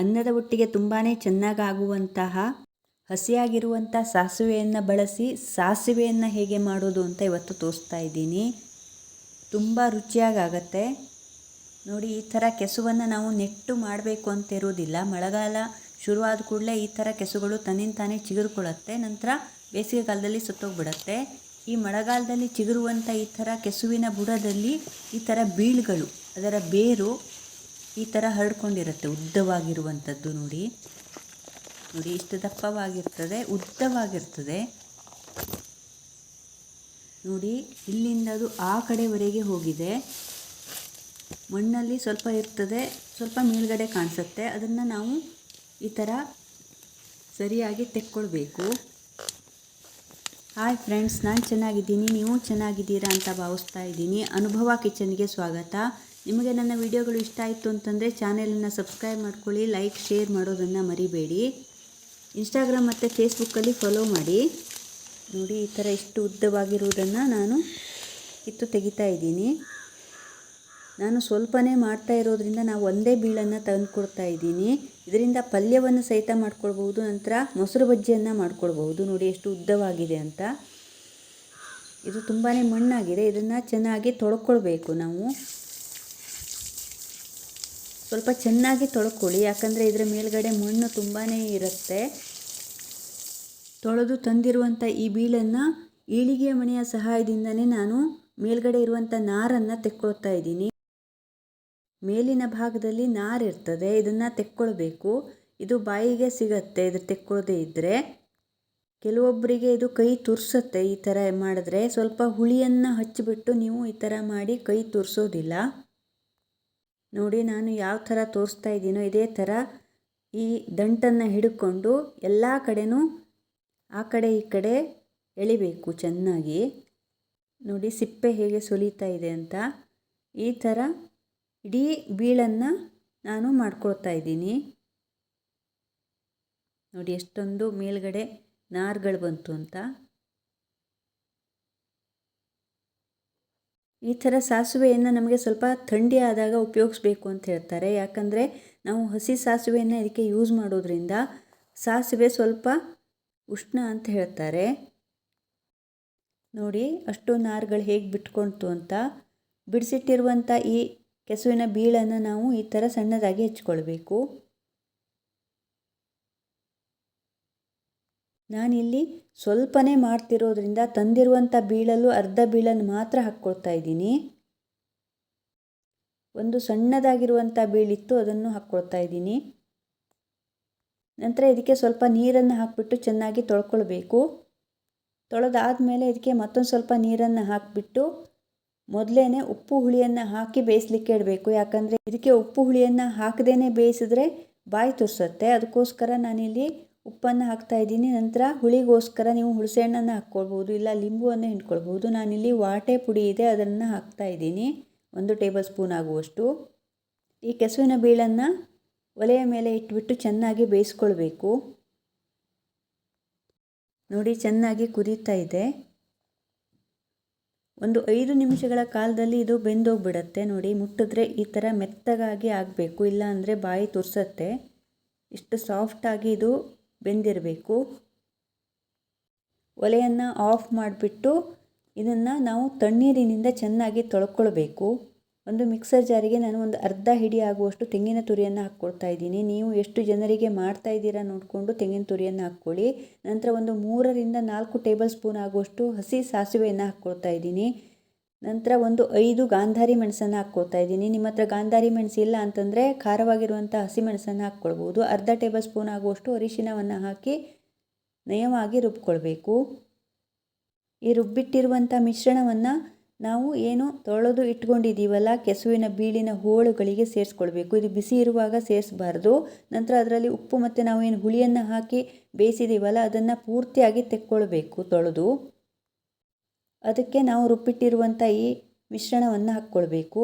ಅನ್ನದ ಒಟ್ಟಿಗೆ ತುಂಬಾ ಚೆನ್ನಾಗಾಗುವಂತಹ ಹಸಿಯಾಗಿರುವಂಥ ಸಾಸಿವೆಯನ್ನು ಬಳಸಿ ಸಾಸಿವೆಯನ್ನು ಹೇಗೆ ಮಾಡೋದು ಅಂತ ಇವತ್ತು ತೋರಿಸ್ತಾ ಇದ್ದೀನಿ. ತುಂಬ ರುಚಿಯಾಗತ್ತೆ ನೋಡಿ, ಈ ಥರ ಕೆಸುವನ್ನು ನಾವು ನೆಟ್ಟು ಮಾಡಬೇಕು ಅಂತ ಇರೋದಿಲ್ಲ ಮಳೆಗಾಲ ಶುರುವಾದ ಕೂಡಲೇ ಈ ಥರ ಕೆಸುಗಳು ತನ್ನಿಂದ ತಾನೇ ಚಿಗುರ್ಕೊಳ್ಳುತ್ತೆ. ನಂತರ ಬೇಸಿಗೆ ಕಾಲದಲ್ಲಿ ಸುತ್ತೋಗ್ಬಿಡತ್ತೆ. ಈ ಮಳೆಗಾಲದಲ್ಲಿ ಚಿಗುರುವಂಥ ಈ ಥರ ಕೆಸುವಿನ ಬುಡದಲ್ಲಿ ಈ ಥರ ಬೀಳುಗಳು, ಅದರ ಬೇರು ಈ ಥರ ಹರಡ್ಕೊಂಡಿರುತ್ತೆ, ಉದ್ದವಾಗಿರುವಂಥದ್ದು ನೋಡಿ. ನೋಡಿ, ಇಷ್ಟು ದಪ್ಪವಾಗಿರ್ತದೆ, ಉದ್ದವಾಗಿರ್ತದೆ. ನೋಡಿ, ಇಲ್ಲಿಂದ ಅದು ಆ ಕಡೆವರೆಗೆ ಹೋಗಿದೆ. ಮಣ್ಣಲ್ಲಿ ಸ್ವಲ್ಪ ಇರ್ತದೆ, ಸ್ವಲ್ಪ ಮೇಲ್ಗಡೆ ಕಾಣಿಸುತ್ತೆ. ಅದನ್ನು ನಾವು ಈ ಥರ ಸರಿಯಾಗಿ ತೆಕ್ಕೊಳ್ಬೇಕು. ಹಾಯ್ ಫ್ರೆಂಡ್ಸ್ ನಾನು ಚೆನ್ನಾಗಿದ್ದೀನಿ, ನೀವು ಚೆನ್ನಾಗಿದ್ದೀರಾ ಅಂತ ಭಾವಿಸ್ತಾ ಇದ್ದೀನಿ. ಅನುಭವ ಕಿಚನ್ಗೆ ಸ್ವಾಗತ. ನಿಮಗೆ ನನ್ನ ವಿಡಿಯೋಗಳು ಇಷ್ಟ ಆಯಿತು ಅಂತಂದರೆ ಚಾನೆಲನ್ನು ಸಬ್ಸ್ಕ್ರೈಬ್ ಮಾಡ್ಕೊಳ್ಳಿ, ಲೈಕ್, ಶೇರ್ ಮಾಡೋದನ್ನು ಮರಿಬೇಡಿ. ಇನ್ಸ್ಟಾಗ್ರಾಮ್ ಮತ್ತು ಫೇಸ್ಬುಕ್ಕಲ್ಲಿ ಫಾಲೋ ಮಾಡಿ. ನೋಡಿ, ಈ ಥರ ಇಷ್ಟು ಉದ್ದವಾಗಿರುವುದನ್ನು ನಾನು ಇತ್ತು ತೆಗಿತಾ ಇದ್ದೀನಿ. ನಾನು ಸ್ವಲ್ಪನೇ ಮಾಡ್ತಾ ಇರೋದ್ರಿಂದ ನಾವು ಒಂದೇ ಬೀಳನ್ನು ತಂದು ಕೊಡ್ತಾ ಇದ್ದೀನಿ. ಇದರಿಂದ ಪಲ್ಯವನ್ನು ಸಹಿತ ಮಾಡ್ಕೊಳ್ಬೋದು ನಂತರ ಮೊಸರು ಬಜ್ಜಿಯನ್ನು ಮಾಡ್ಕೊಳ್ಬಹುದು. ನೋಡಿ, ಎಷ್ಟು ಉದ್ದವಾಗಿದೆ ಅಂತ. ಇದು ತುಂಬಾ ಮಣ್ಣಾಗಿದೆ. ಇದನ್ನು ಚೆನ್ನಾಗಿ ತೊಳ್ಕೊಳ್ಬೇಕು ನಾವು. ಸ್ವಲ್ಪ ಚೆನ್ನಾಗಿ ತೊಳ್ಕೊಳ್ಳಿ, ಯಾಕಂದರೆ ಇದರ ಮೇಲ್ಗಡೆ ಮಣ್ಣು ತುಂಬಾ ಇರುತ್ತೆ. ತೊಳೆದು ತಂದಿರುವಂಥ ಈ ಬೀಳನ್ನು ಈಳಿಗೆ ಮಣೆಯ ಸಹಾಯದಿಂದನೇ ನಾನು ಮೇಲ್ಗಡೆ ಇರುವಂಥ ನಾರನ್ನು ತೆಕ್ಕೊಳ್ತಾ ಇದ್ದೀನಿ. ಮೇಲಿನ ಭಾಗದಲ್ಲಿ ನಾರಿರ್ತದೆ ಇದನ್ನು ತೆಕ್ಕೊಳ್ಬೇಕು. ಇದು ಬಾಯಿಗೆ ಸಿಗತ್ತೆ, ಇದು ತೆಕ್ಕೊಳ್ಳೋದೇ ಇದ್ದರೆ ಕೆಲವೊಬ್ಬರಿಗೆ ಇದು ಕೈ ತುರ್ಸುತ್ತೆ ಈ ಥರ ಮಾಡಿದ್ರೆ. ಸ್ವಲ್ಪ ಹುಳಿಯನ್ನು ಹಚ್ಚಿಬಿಟ್ಟು ನೀವು ಈ ಥರ ಮಾಡಿ ಕೈ ತುರ್ಸೋದಿಲ್ಲ. ನೋಡಿ ನಾನು ಯಾವ ಥರ ತೋರಿಸ್ತಾ ಇದ್ದೀನೋ ಇದೇ ಥರ ಈ ದಂಟನ್ನು ಹಿಡ್ಕೊಂಡು ಎಲ್ಲ ಕಡೆನೂ ಆ ಕಡೆ ಈ ಕಡೆ ಎಳಿಬೇಕು ಚೆನ್ನಾಗಿ. ನೋಡಿ ಸಿಪ್ಪೆ ಹೇಗೆ ಸುಲಿತಾ ಇದೆ ಅಂತ. ಈ ಥರ ಇಡೀ ಬೀಳನ್ನು ನಾನು ಮಾಡ್ಕೊಳ್ತಾ ಇದ್ದೀನಿ. ನೋಡಿ ಎಷ್ಟೊಂದು ಮೇಲ್ಗಡೆ ನಾರುಗಳು ಬಂತು ಅಂತ. ಈ ಥರ ಸಾಸಿವೆಯನ್ನು ನಮಗೆ ಸ್ವಲ್ಪ ಥಂಡಿ ಆದಾಗ ಉಪಯೋಗಿಸ್ಬೇಕು ಅಂತ ಹೇಳ್ತಾರೆ. ಯಾಕಂದರೆ ನಾವು ಹಸಿ ಸಾಸಿವೆಯನ್ನು ಇದಕ್ಕೆ ಯೂಸ್ ಮಾಡೋದ್ರಿಂದ ಸಾಸಿವೆ ಸ್ವಲ್ಪ ಉಷ್ಣ ಅಂತ ಹೇಳ್ತಾರೆ. ನೋಡಿ ಅಷ್ಟು ನಾರುಗಳು ಹೇಗೆ ಬಿಟ್ಕೊಳ್ತು ಅಂತ. ಬಿಡಿಸಿಟ್ಟಿರುವಂಥ ಈ ಕೆಸುವಿನ ಬೀಳನ್ನು ನಾವು ಈ ಥರ ಸಣ್ಣದಾಗಿ ಹೆಚ್ಕೊಳ್ಬೇಕು. ನಾನಿಲ್ಲಿ ಸ್ವಲ್ಪನೇ ಮಾಡ್ತಿರೋದ್ರಿಂದ ತಂದಿರುವಂಥ ಬೀಳಲು ಅರ್ಧ ಬೀಳನ್ನು ಮಾತ್ರ ಹಾಕ್ಕೊಳ್ತಾ ಇದ್ದೀನಿ. ಒಂದು ಸಣ್ಣದಾಗಿರುವಂಥ ಬೀಳಿತ್ತು ಅದನ್ನು ಹಾಕ್ಕೊಳ್ತಾ ಇದ್ದೀನಿ. ನಂತರ ಇದಕ್ಕೆ ಸ್ವಲ್ಪ ನೀರನ್ನು ಹಾಕಿಬಿಟ್ಟು ಚೆನ್ನಾಗಿ ತೊಳ್ಕೊಳ್ಬೇಕು. ತೊಳೆದಾದಮೇಲೆ ಇದಕ್ಕೆ ಮತ್ತೊಂದು ಸ್ವಲ್ಪ ನೀರನ್ನು ಹಾಕಿಬಿಟ್ಟು ಮೊದಲೇ ಉಪ್ಪು ಹುಳಿಯನ್ನು ಹಾಕಿ ಬೇಯಿಸ್ಲಿಕ್ಕೆ ಇಡಬೇಕು ಯಾಕಂದರೆ ಇದಕ್ಕೆ ಉಪ್ಪು ಹುಳಿಯನ್ನು ಹಾಕದೇ ಬೇಯಿಸಿದ್ರೆ ಬಾಯಿ ತುರ್ಸುತ್ತೆ. ಅದಕ್ಕೋಸ್ಕರ ನಾನಿಲ್ಲಿ ಉಪ್ಪನ್ನು ಹಾಕ್ತಾ ಇದ್ದೀನಿ. ನಂತರ ಹುಳಿಗೋಸ್ಕರ ನೀವು ಹುಣಸೆಹಣ್ಣನ್ನು ಹಾಕ್ಕೊಳ್ಬೋದು, ಇಲ್ಲ ಲಿಂಬುವನ್ನು ಹಿಂಡ್ಕೊಳ್ಬೋದು. ನಾನಿಲ್ಲಿ ವಾಟೆ ಪುಡಿ ಇದೆ, ಅದನ್ನು ಹಾಕ್ತಾ ಇದ್ದೀನಿ. ಒಂದು ಟೇಬಲ್ ಸ್ಪೂನ್ ಆಗುವಷ್ಟು. ಈ ಕೆಸುವಿನ ಬೀಳನ್ನು ಒಲೆಯ ಮೇಲೆ ಇಟ್ಬಿಟ್ಟು ಚೆನ್ನಾಗಿ ಬೇಯಿಸ್ಕೊಳ್ಬೇಕು. ನೋಡಿ, ಚೆನ್ನಾಗಿ ಕುದೀತಾ ಇದೆ. ಒಂದು ಐದು ನಿಮಿಷಗಳ ಕಾಲದಲ್ಲಿ ಇದು ಬೆಂದೋಗ್ಬಿಡತ್ತೆ. ನೋಡಿ, ಮುಟ್ಟಿದ್ರೆ ಈ ಥರ ಮೆತ್ತಗಾಗಿ ಆಗಬೇಕು. ಇಲ್ಲ ಅಂದರೆ ಬಾಯಿ ತುರ್ಸತ್ತೆ. ಇಷ್ಟು ಸಾಫ್ಟಾಗಿ ಇದು ಬೆಂದಿರಬೇಕು. ಒಲೆಯನ್ನು ಆಫ್ ಮಾಡಿಬಿಟ್ಟು ಇದನ್ನು ನಾವು ತಣ್ಣೀರಿನಿಂದ ಚೆನ್ನಾಗಿ ತೊಳ್ಕೊಳ್ಬೇಕು. ಒಂದು ಮಿಕ್ಸರ್ ಜಾರಿಗೆ ನಾನು ಒಂದು ಅರ್ಧ ಹಿಡಿ ಆಗುವಷ್ಟು ತೆಂಗಿನ ತುರಿಯನ್ನು ಹಾಕ್ಕೊಳ್ತಾ ಇದ್ದೀನಿ. ನೀವು ಎಷ್ಟು ಜನರಿಗೆ ಮಾಡ್ತಾ ಇದ್ದೀರಾ ನೋಡಿಕೊಂಡು ತೆಂಗಿನ ತುರಿಯನ್ನು ಹಾಕ್ಕೊಳ್ಳಿ. ನಂತರ ಒಂದು ಮೂರರಿಂದ ನಾಲ್ಕು ಟೇಬಲ್ ಸ್ಪೂನ್ ಆಗುವಷ್ಟು ಹಸಿ ಸಾಸಿವೆಯನ್ನು ಹಾಕ್ಕೊಳ್ತಾ ಇದ್ದೀನಿ. ನಂತರ ಒಂದು ಐದು ಗಾಂಧಾರಿ ಮೆಣಸನ್ನು ಹಾಕ್ಕೊಳ್ತಾ ಇದ್ದೀನಿ. ನಿಮ್ಮ ಹತ್ರ ಗಾಂಧಾರಿ ಮೆಣಸು ಇಲ್ಲ ಅಂತಂದರೆ ಖಾರವಾಗಿರುವಂಥ ಹಸಿಮೆಣಸನ್ನು ಹಾಕ್ಕೊಳ್ಬೋದು. ಅರ್ಧ ಟೇಬಲ್ ಸ್ಪೂನ್ ಆಗುವಷ್ಟು ಅರಿಶಿನವನ್ನು ಹಾಕಿ ನಯವಾಗಿ ರುಬ್ಕೊಳ್ಬೇಕು. ಈ ರುಬ್ಬಿಟ್ಟಿರುವಂಥ ಮಿಶ್ರಣವನ್ನು ನಾವು ಏನು ತೊಳೆದು ಇಟ್ಕೊಂಡಿದ್ದೀವಲ್ಲ, ಕೆಸುವಿನ ಬೀಳಿನ ಹೋಳುಗಳಿಗೆ ಸೇರಿಸ್ಕೊಳ್ಬೇಕು. ಇದು ಬಿಸಿ ಇರುವಾಗ ಸೇರಿಸಬಾರ್ದು. ನಂತರ ಅದರಲ್ಲಿ ಉಪ್ಪು ಮತ್ತು ನಾವು ಏನು ಹುಳಿಯನ್ನು ಹಾಕಿ ಬೇಯಿಸಿದ್ದೀವಲ್ಲ, ಅದನ್ನು ಪೂರ್ತಿಯಾಗಿ ತೆಕ್ಕೊಳ್ಬೇಕು ತೊಳೆದು. ಅದಕ್ಕೆ ನಾವು ರುಬ್ಬಿಟ್ಟಿರುವಂಥ ಈ ಮಿಶ್ರಣವನ್ನು ಹಾಕ್ಕೊಳ್ಬೇಕು.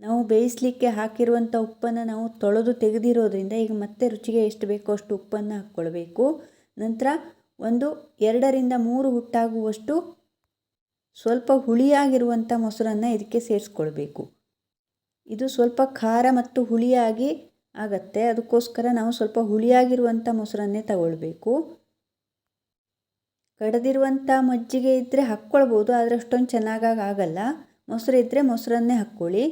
ನಾವು ಬೇಯಿಸಲಿಕ್ಕೆ ಹಾಕಿರುವಂಥ ಉಪ್ಪನ್ನು ನಾವು ತೊಳೆದು ತೆಗೆದಿರೋದ್ರಿಂದ ಈಗ ಮತ್ತೆ ರುಚಿಗೆ ಎಷ್ಟು ಬೇಕೋ ಅಷ್ಟು ಉಪ್ಪನ್ನು ಹಾಕ್ಕೊಳ್ಬೇಕು. ನಂತರ ಒಂದು ಎರಡರಿಂದ ಮೂರು ಹುಟ್ಟಾಗುವಷ್ಟು ಸ್ವಲ್ಪ ಹುಳಿಯಾಗಿರುವಂಥ ಮೊಸರನ್ನು ಇದಕ್ಕೆ ಸೇರಿಸ್ಕೊಳ್ಬೇಕು. ಇದು ಸ್ವಲ್ಪ ಖಾರ ಮತ್ತು ಹುಳಿಯಾಗಿ ಆಗತ್ತೆ. ಅದಕ್ಕೋಸ್ಕರ ನಾವು ಸ್ವಲ್ಪ ಹುಳಿಯಾಗಿರುವಂಥ ಮೊಸರನ್ನೇ ತಗೊಳ್ಬೇಕು. ಕಡೆದಿರುವಂಥ ಮಜ್ಜಿಗೆ ಇದ್ದರೆ ಹಾಕ್ಕೊಳ್ಬೋದು, ಆದರೆ ಅಷ್ಟೊಂದು ಚೆನ್ನಾಗಾಗಿ ಆಗಲ್ಲ. ಮೊಸರು ಇದ್ದರೆ ಮೊಸರನ್ನೇ ಹಾಕ್ಕೊಳ್ಳಿ.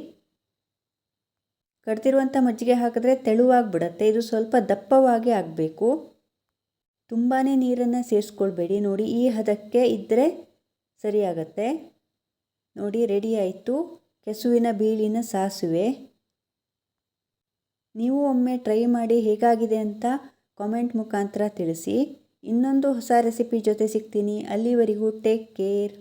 ಕಡ್ದಿರುವಂಥ ಮಜ್ಜಿಗೆ ಹಾಕಿದ್ರೆ ತೆಳುವಾಗಿಬಿಡತ್ತೆ. ಇದು ಸ್ವಲ್ಪ ದಪ್ಪವಾಗಿ ಆಗಬೇಕು. ತುಂಬಾ ನೀರನ್ನು ಸೇರಿಸ್ಕೊಳ್ಬೇಡಿ ನೋಡಿ, ಈ ಹದಕ್ಕೆ ಇದ್ದರೆ ಸರಿಯಾಗತ್ತೆ. ನೋಡಿ, ರೆಡಿ ಆಯಿತು. ಕೆಸುವಿನ ಬೀಳಿನ ಸಾಸುವೆ. ನೀವು ಒಮ್ಮೆ ಟ್ರೈ ಮಾಡಿ ಹೇಗಾಗಿದೆ ಅಂತ ಕಾಮೆಂಟ್ ಮುಖಾಂತರ ತಿಳಿಸಿ. ಇನ್ನೊಂದು ಹೊಸ ರೆಸಿಪಿ ಜೊತೆ ಸಿಗ್ತೀನಿ. ಅಲ್ಲಿವರೆಗೂ ಟೇಕ್ ಕೇರ್